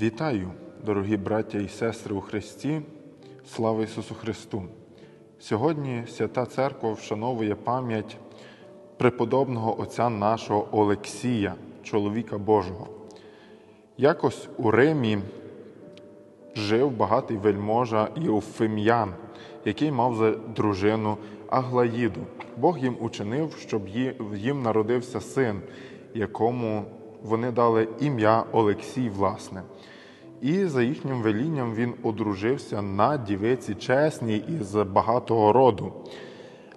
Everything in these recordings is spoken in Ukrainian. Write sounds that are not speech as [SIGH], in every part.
Вітаю, дорогі браття і сестри у Христі, слава Ісусу Христу! Сьогодні Свята Церква вшановує пам'ять преподобного отця нашого Олексія, чоловіка Божого. Якось у Римі жив багатий вельможа Єуфим'ян, який мав за дружину Аглаїду. Бог їм учинив, щоб їм народився син, якому вони дали ім'я Олексій, власне. І за їхнім велінням він одружився на дівиці чесній із багатого роду.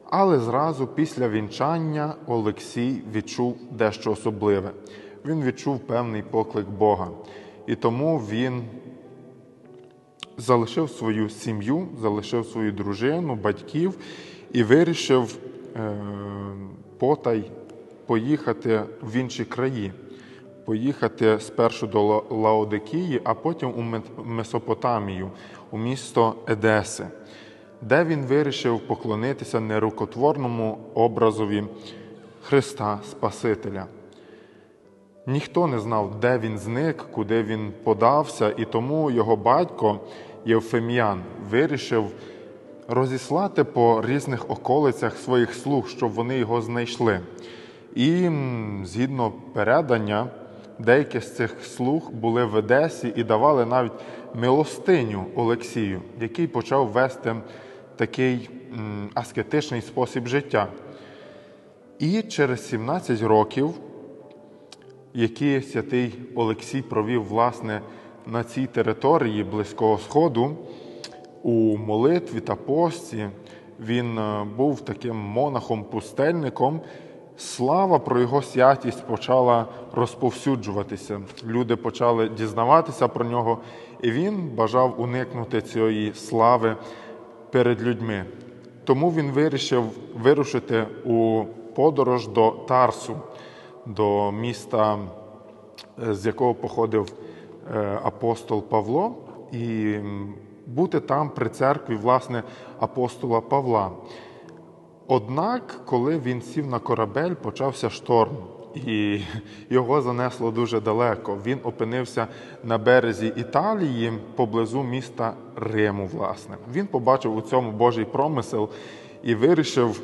Але зразу після вінчання Олексій відчув дещо особливе. Він відчув певний поклик Бога. І тому він залишив свою сім'ю, залишив свою дружину, батьків і вирішив е, потай поїхати в інші краї поїхати спершу до Лаодикії, а потім у Месопотамію, у місто Едеси, де він вирішив поклонитися нерукотворному образові Христа Спасителя. Ніхто не знав, де він зник, куди він подався, і тому його батько Євфем'ян вирішив розіслати по різних околицях своїх слуг, щоб вони його знайшли. І згідно передання, деякі з цих слуг були в Одесі і давали навіть милостиню Олексію, який почав вести такий аскетичний спосіб життя. І через 17 років, які святий Олексій провів власне на цій території Близького Сходу, у молитві та пості, він е, був таким монахом-пустельником, слава про його святість почала розповсюджуватися. Люди почали дізнаватися про нього, і він бажав уникнути цієї слави перед людьми. Тому він вирішив вирушити у подорож до Тарсу, до міста, з якого походив е, апостол Павло, і бути там при церкві власне апостола Павла. Однак, коли він сів на корабель, почався шторм, і його занесло дуже далеко. Він опинився на березі Італії поблизу міста Риму. Власне, він побачив у цьому Божий промисел і вирішив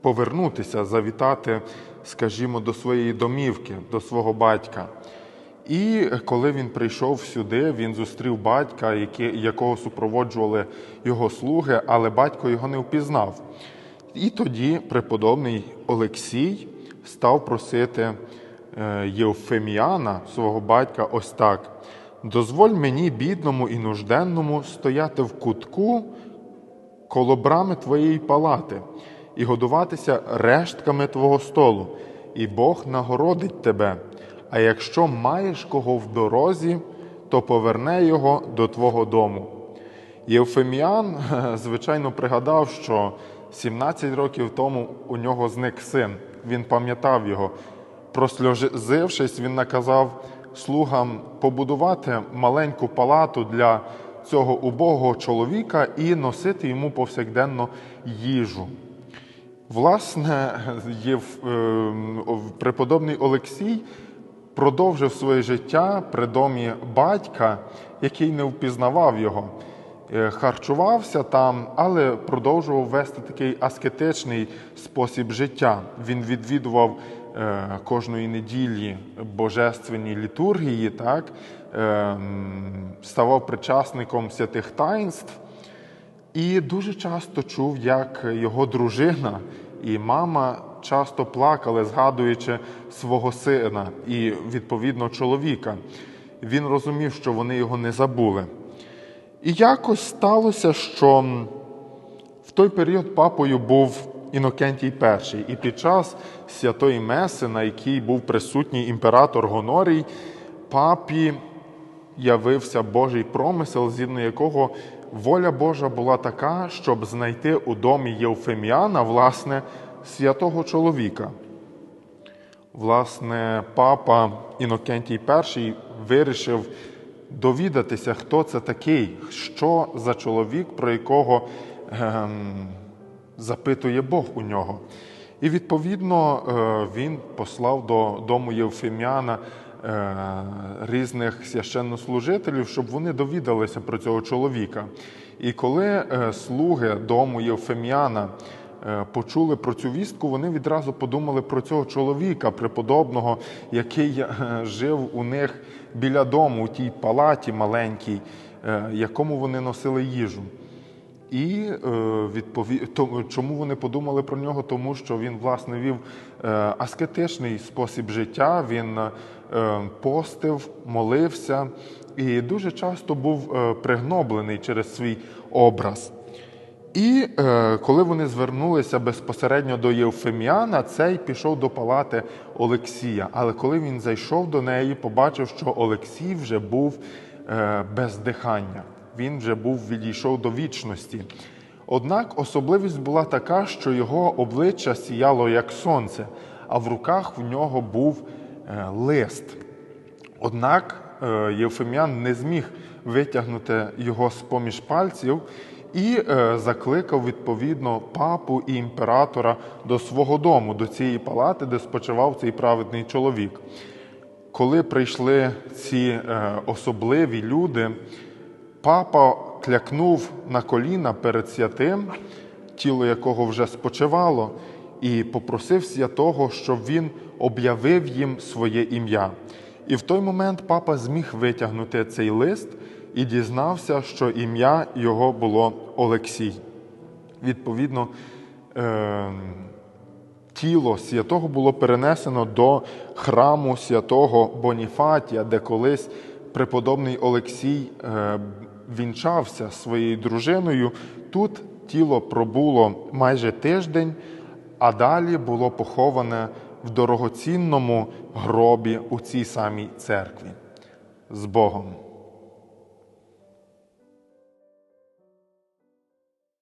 повернутися, завітати, скажімо, до своєї домівки, до свого батька. І коли він прийшов сюди, він зустрів батька, якого супроводжували його слуги, але батько його не впізнав. І тоді преподобний Олексій став просити е, Євфеміана, свого батька, ось так: дозволь мені, бідному і нужденному, стояти в кутку коло брами твоєї палати і годуватися рештками твого столу, і Бог нагородить тебе. А якщо маєш кого в дорозі, то поверне його до твого дому. Євфеміан, [LAUGHS] звичайно, пригадав, що 17 років тому у нього зник син. Він пам'ятав його. Просльозившись, він наказав слугам побудувати маленьку палату для цього убогого чоловіка і носити йому повсякденно їжу. Власне, [LAUGHS] є е, преподобний Олексій продовжив своє життя при домі батька, який не впізнавав його. Е, харчувався там, але продовжував вести такий аскетичний спосіб життя. Він відвідував е, кожної неділі божественні літургії, так, е, ставав причасником святих таїнств і дуже часто чув, як його дружина і мама часто плакали, згадуючи свого сина і, відповідно, чоловіка. Він розумів, що вони його не забули. І якось сталося, що в той період папою був Інокентій І, і під час святої Меси, на якій був присутній імператор Гонорій, папі явився Божий промисел, згідно якого воля Божа була така, щоб знайти у домі Євфеміана, власне, святого чоловіка. Власне, папа Інокентій І вирішив довідатися, хто це такий, що за чоловік, про якого ем, запитує Бог у нього. І відповідно е, він послав до дому Євфеміана е, різних священнослужителів, щоб вони довідалися про цього чоловіка. І коли е, слуги дому Євфеміана почули про цю вістку, вони відразу подумали про цього чоловіка преподобного, який е, жив у них біля дому, у тій палаті маленькій, е, якому вони носили їжу. І е, відпові... чому вони подумали про нього? Тому що він власне вів е, аскетичний спосіб життя. Він е, постив, молився і дуже часто був е, пригноблений через свій образ. І е, коли вони звернулися безпосередньо до Євфеміана, цей пішов до палати Олексія. Але коли він зайшов до неї, побачив, що Олексій вже був е, без дихання. Він вже був відійшов до вічності. Однак особливість була така, що його обличчя сіяло як сонце, а в руках в нього був е, лист. Однак е, Євфеміан не зміг витягнути його з-поміж пальців і е, закликав відповідно папу і імператора до свого дому, до цієї палати, де спочивав цей праведний чоловік. Коли прийшли ці е, особливі люди, папа клякнув на коліна перед святим, тіло якого вже спочивало, і попросив святого, щоб він об'явив їм своє ім'я. І в той момент папа зміг витягнути цей лист і дізнався, що ім'я його було Олексій. Відповідно, е, тіло святого було перенесено до храму святого Боніфатія, де колись преподобний Олексій е, вінчався своєю дружиною. Тут тіло пробуло майже тиждень, а далі було поховане в дорогоцінному гробі у цій самій церкві. З Богом!